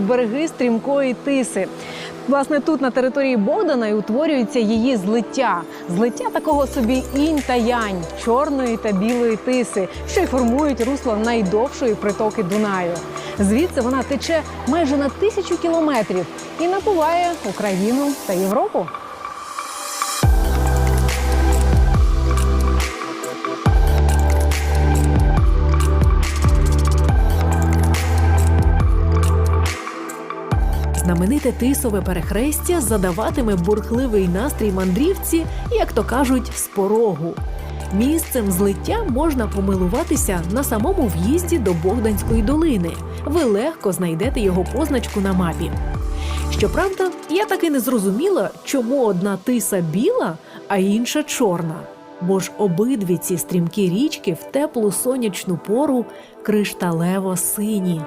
береги стрімкої тиси. Власне, тут на території Богдана і утворюється її злиття. Злиття такого собі інь та янь, чорної та білої тиси, що й формують русло найдовшої притоки Дунаю. Звідси вона тече майже на тисячу кілометрів і напуває Україну та Європу. Знамените тисове перехрестя задаватиме бурхливий настрій мандрівці, як то кажуть, з порогу. Місцем злиття можна помилуватися на самому в'їзді до Богданської долини. Ви легко знайдете його позначку на мапі. Щоправда, я таки не зрозуміла, чому одна тиса біла, а інша чорна. Бо ж обидві ці стрімкі річки в теплу сонячну пору кришталево сині.